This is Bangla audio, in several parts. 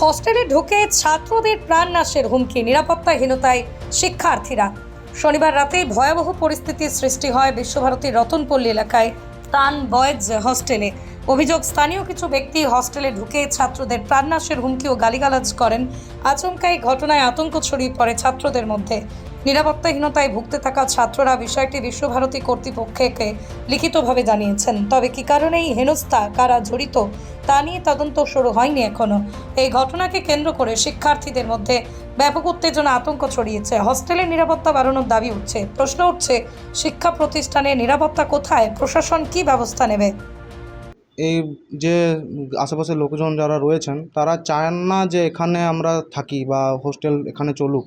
হস্টেলে ঢুকে ছাত্রদের প্রাণ নাশের হুমকি, নিরাপত্তাহীনতায় শিক্ষার্থীরা। শনিবার রাতে ভয়াবহ পরিস্থিতির সৃষ্টি হয় বিশ্বভারতীর রতনপল্লী এলাকায় তান বয়েজ হস্টেলে। অভিযোগ, স্থানীয় কিছু ব্যক্তি হস্টেলে ঢুকে ছাত্রদের প্রাণনাশের হুমকি ও গালিগালাজ করেন। আচমকা এই ঘটনায় আতঙ্ক ছড়িয়ে পড়ে ছাত্রদের মধ্যে। নিরাপত্তাহীনতায় ভুগতে থাকা ছাত্ররা বিষয়টি বিশ্বভারতী কর্তৃপক্ষকে লিখিতভাবে জানিয়েছেন। তবে কি কারণে এই হেনস্থা, কারা জড়িত, তা নিয়ে তদন্ত শুরু হয়নি এখনও এই ঘটনাকে কেন্দ্র করে শিক্ষার্থীদের মধ্যে ব্যাপক উত্তেজনা, আতঙ্ক ছড়িয়েছে। হস্টেলের নিরাপত্তা বাড়ানোর দাবি উঠছে। প্রশ্ন উঠছে, শিক্ষা প্রতিষ্ঠানে নিরাপত্তা কোথায়? প্রশাসন কি ব্যবস্থা নেবে? এই যে আশেপাশের লোকজন যারা রয়েছেন, তারা চান না যে এখানে আমরা থাকি বা হোস্টেল এখানে চলুক।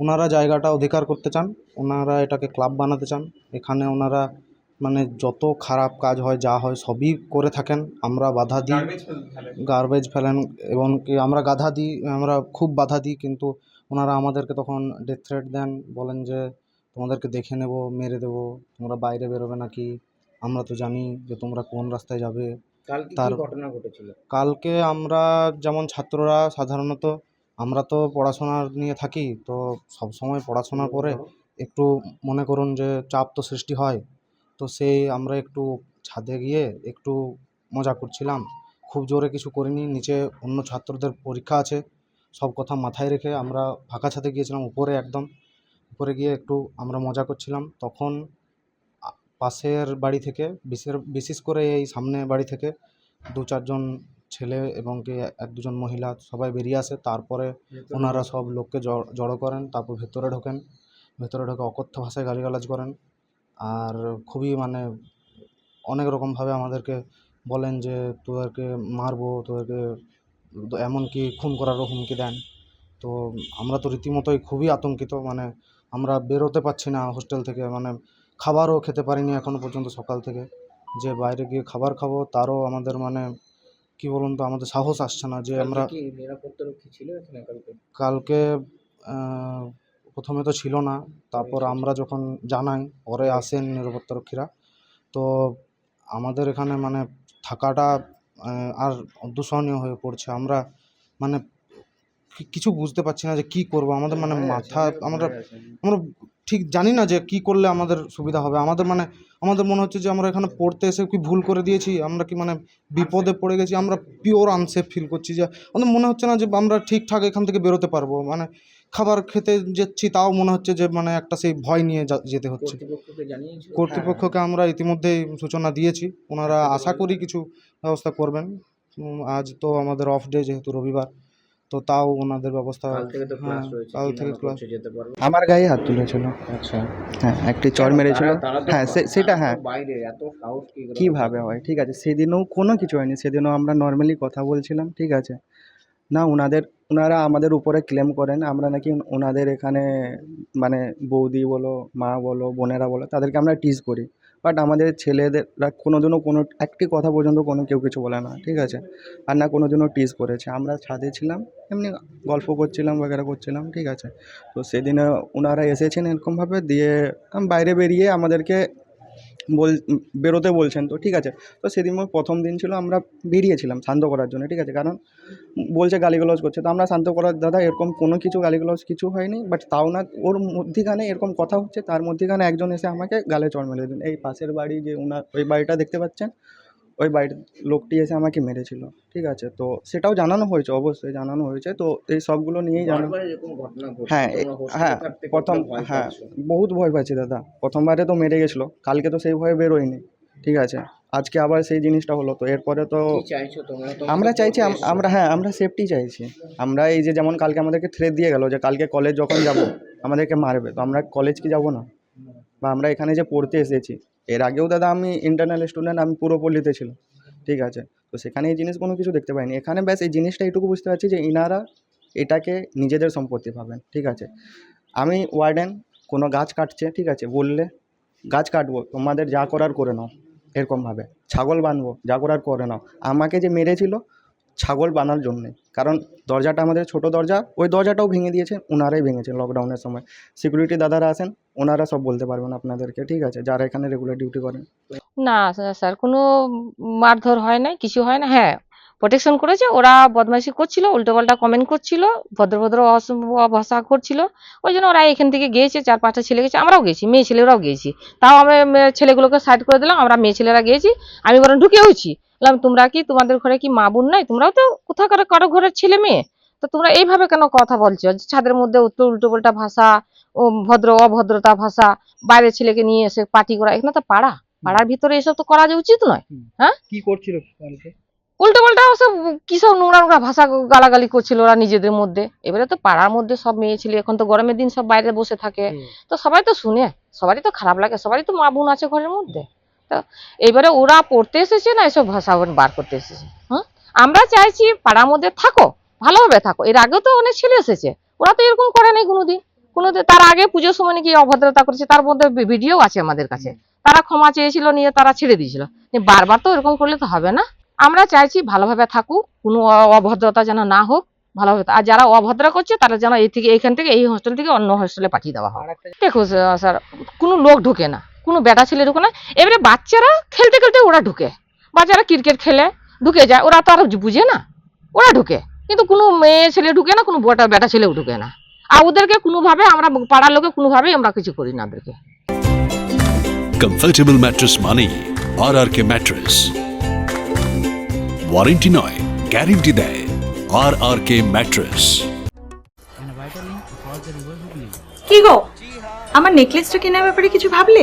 ওনারা জায়গাটা অধিকার করতে চান ওনারা এটাকে ক্লাব বানাতে চান। এখানে ওনারা মানে যত খারাপ কাজ হয় যা হয় সবই করে থাকেন। আমরা বাধা দিই। গার্বেজ ফেলেন। এবং কি আমরা গাধা দিই আমরা খুব বাধা দিই কিন্তু ওনারা আমাদেরকে তখন ডেথ থ্রেট দেন বলেন যে তোমাদেরকে দেখে নেব মেরে দেবো। তোমরা বাইরে বেরোবে নাকি? আমরা তো জানি যে তোমরা কোন রাস্তায় যাবে। তার- ঘটনা ঘটেছিল? কালকে আমরা যেমন ছাত্ররা সাধারণত আমরা তো পড়াশোনা নিয়ে থাকি, তো সব সময় পড়াশোনার পরে একটু মনে করুন যে চাপ তো সৃষ্টি হয়, তো সেই আমরা একটু ছাদে গিয়ে একটু মজা করছিলাম। খুব জোরে কিছু করিনি, নিচে অন্য ছাত্রদের পরীক্ষা আছে, সব কথা মাথায় রেখে আমরা ফাঁকা ছাদে গিয়েছিলাম, উপরে একদম, উপরে গিয়ে একটু আমরা মজা করছিলাম। তখন পাশের বাড়ি থেকে বিশেষ বিশেষ করে এই সামনে বাড়ি থেকে দু চারজন ছেলে এবং কি এক দুজন মহিলা সবাই বেরিয়ে আসে। তারপরে ওনারা সব লোককে জড়- জড়ো করেন তারপর ভেতরে ঢোকেন। ভেতরে ঢোকে অকথ্য ভাষায় গালিগালাজ করেন। আর খুবই মানে অনেক রকমভাবে আমাদেরকে বলেন যে তোদেরকে মারবো তোদেরকে এমনকি খুন করারও হুমকি দেন। তো আমরা তো রীতিমতোই খুবই আতঙ্কিত মানে আমরা বেরোতে পারছি না হোস্টেল থেকে মানে খাবারও খেতে পারিনি এখনও পর্যন্ত সকাল থেকে। যে বাইরে গিয়ে খাবার খাব তারও আমাদের মানে কি বলুন তো আমাদের সাহস আসছে না যে আমরা কালকে ছিল এখানে কালকে? কালকে প্রথমে তো ছিল না তারপর আমরা যখন জানাই পরে আসেন নিরাপত্তারক্ষীরা। তো আমাদের এখানে মানে থাকাটা আর দূষণীয় হয়ে পড়ছে। আমরা মানে কিছু বুঝতে পারছি না যে কি করব। আমাদের মানে মাথা আমরা আমরা ঠিক জানি না যে কি করলে আমাদের সুবিধা হবে। আমাদের মানে আমাদের মনে হচ্ছে যে আমরা এখানে পড়তে এসে কি ভুল করে দিয়েছি? আমরা কি মানে বিপদে পড়ে গেছি? আমরা পিওর আনসেফ ফিল করছি যে আমাদের মনে হচ্ছে না যে আমরা ঠিকঠাক এখান থেকে বেরোতে পারব। মানে খাবার খেতে যাচ্ছি তাও মনে হচ্ছে যে মানে একটা সেই ভয় নিয়ে যেতে হচ্ছে। কর্তৃপক্ষকে আমরা ইতিমধ্যেই সূচনা দিয়েছি। ওনারা আশা করি কিছু ব্যবস্থা করবেন। আজ তো আমাদের অফ ডে যেহেতু রবিবার। তো তাও ওনাদের ব্যবস্থা কাল থেকে তো ক্লাস হ্যাঁ, ক্লাস করছ যেতে পারবে। আমার গায়ে হাত তুলেছিল। আচ্ছা। হ্যাঁ একটি চর মেরেছিল। হ্যাঁ সে- সেটা হ্যাঁ। বাইরে এত সাহস কি করে কীভাবে হয়? ঠিক আছে সেদিনও কোনো কিছু হয়নি। সেদিনও আমরা নর্মালি কথা বলছিলাম ঠিক আছে। না ওনাদের ওনারা আমাদের উপরে ক্লেম করেন। আমরা নাকি ওনাদের এখানে মানে বৌদি বলো মা বলো বোনেরা বলো তাদেরকে আমরা টিজ করি। বাট আমাদের ছেলেদেররা কোনো দিনও কোনো, একটি কথা পর্যন্ত কোনো, কেউ কিছু বলে না, ঠিক আছে? আর না কোনো দিনও টিস করেছে। আমরা ছাদে ছিলাম, এমনি গল্প করছিলাম, বগেরা করছিলাম, ঠিক আছে? তো সেদিনে ওনারা এসেছেন এরকমভাবে, দিয়ে বাইরে বেরিয়ে আমাদেরকে বল, বেরোতে বলছেন, তো ঠিক আছে। তো সেদিন প্রথম দিন ছিল আমরা বেরিয়েছিলাম শান্ত করার জন্য, ঠিক আছে? কারণ বলছে গালিগালাজ করছে। তো আমরা শান্ত করার, দাদা, এরকম কোনো কিছু গালিগালাজ কিছু হয়নি বাট তাও না, ওর মধ্যিখানে এরকম কথা হচ্ছে, তার মধ্যিখানে একজন এসে আমাকে গালে চড় মেলে দিন এই পাশের বাড়ি যে ওনার ওই বাড়িটা দেখতে পাচ্ছেন? ওই বাড়ির লোকটি এসে আমাকে মেরেছিল ঠিক আছে? তো সেটাও জানানো হয়েছে অবশ্যই জানানো হয়েছে। তো এই সবগুলো নিয়েই জানানো হ্যাঁ হ্যাঁ প্রথম হ্যাঁ বহুত ভয় পাচ্ছি দাদা প্রথমবারে তো মেরে গেছিল কালকে তো সেই ভয়ে বেরোয়নি ঠিক আছে? আজকে আবার সেই জিনিসটা হলো তো এরপরে তো আমরা চাইছি। আমরা হ্যাঁ আমরা সেফটি চাইছি। আমরা এই যে যেমন কালকে আমাদেরকে থ্রেট দিয়ে গেল যে কালকে কলেজ যখন যাব আমাদেরকে মারবে তো আমরা কলেজ কি যাব না? বা আমরা এখানে যে পড়তে এসেছি এর আগেও দাদা আমি ইন্টারনাল স্টুডেন্ট আমি পুরো পল্লীতে ছিলাম। ঠিক আছে? তো সেখানে এই জিনিস কোনো কিছু দেখতে পাইনি। এখানে ব্যাস এই জিনিসটা এটুকু বুঝতে পারছি যে ইনারা এটাকে নিজেদের সম্পত্তি পাবেন ঠিক আছে? আমি ওয়ার্ডেন কোনো গাছ কাটছে, ঠিক আছে? বললে, গাছ কাটবো, তোমাদের যা করার করে নাও। এরকমভাবে। ছাগল বানবো, যা করার করে নাও। আমাকে যে মেরেছিল ছাগল বানার জন্যে। কারণ দরজাটা আমাদের ছোট দরজা, ওই দরজাটাও ভেঙে দিয়েছে ওনারাই ভেঙেছে লকডাউনের সময়। সিকিউরিটি দাদারা আসেন ওনারা সব বলতে পারবেন আপনাদেরকে, ঠিক আছে? যারা এখানে রেগুলার ডিউটি করেন। না স্যার কোনো মারধর হয় নাই, কিছু হয় না হ্যাঁ। প্রোটেকশন করেছে, ওরা বদমাইশি করছিল, উল্টোপাল্টা কমেন্ট করছিল, ভদ্র ভদ্র ভাষা করছিল। ওই জন্য ওরা এখান থেকে গিয়েছে, চার পাঁচটা ছেলে গেছে, আমরাও গেছি, মেয়ে ছেলেরাও গিয়েছি। তাও আমরা ছেলেগুলোকে সাইড করে দিলাম, আমরা মেয়ে ছেলেরা গিয়েছি, আমি বরং ঢুকে হয়েছি বললাম তোমরা কি তোমাদের ঘরে কি মা বোন নাই? তোমরাও তো কোথাও কারও ঘরের ছেলে মেয়ে? তো তোমরা এইভাবে কেন কথা বলছো? ছাদের মধ্যে উত্তর উল্টো পাল্টা ভাষা ও ভদ্র অভদ্রতা ভাষা বাইরের ছেলেকে নিয়ে এসে পার্টি করা এখানে তো পাড়া। পাড়ার ভিতরে এসব তো করা যে উচিত নয় হ্যাঁ? কি করছিল উল্টো পাল্টা ওসব কি সব নোংরা নোংরা ভাষা গালাগালি করছিল ওরা নিজেদের মধ্যে। এবারে তো পাড়ার মধ্যে সব মেয়ে ছেলে এখন তো গরমের দিন সব বাইরে বসে থাকে। তো সবাই তো শুনে সবারই তো খারাপ লাগে সবারই তো মা বোন আছে ঘরের মধ্যে। তো এবারে ওরা পড়তে এসেছে না এসব ভাষা বার করতে এসেছে। হ্যাঁ আমরা চাইছি পাড়ার মধ্যে থাকো ভালোভাবে থাকো। এর আগেও তো অনেক ছেলে এসেছে। ওরা তো এরকম করে নাই কোনোদিন। কোনোদিন তার আগে পুজোর সময় নাকি অভদ্রতা করেছে তার মধ্যে ভিডিও আছে আমাদের কাছে। তারা ক্ষমা চেয়েছিল নিয়ে তারা ছেড়ে দিয়েছিল। বারবার তো এরকম করলে তো হবে না। আমরা চাইছি ভালোভাবে থাকুক কোনো অভদ্রতা যেন না হোক ভালোভাবে আর যারা অভদ্র করছে তারা যেন এই থেকে এইখান থেকে এই হোস্টেল থেকে অন্য হোস্টেলে পাঠিয়ে দেওয়া হয় দেখো স্যার কোনো লোক ঢুকে না। কোনো বেটা ছেলে ঢুকে না এবারে বাচ্চারা খেলতে খেলতে ওরা ঢুকে। বাচ্চারা ক্রিকেট খেলে ঢুকে যায় ওরা তো আর বুঝে না ওরা ঢুকে। কিন্তু কোনো মেয়ে ছেলে ঢুকে না কোনো বেটা বেটা ছেলেও ঢুকে না। আর ওদেরকে কোনোভাবে আমরা পাড়ার লোকে কোনোভাবেই আমরা কিছু করি না ওদেরকে। কমফর্টেবল ম্যাট্রেস মানেই R R K mattress warranty নয় গ্যারেন্টি দেয় আর আর কে ম্যাট্রেস কি গো? আমার নেকলেসটা কেনার ব্যাপারে কিছু ভাবলে?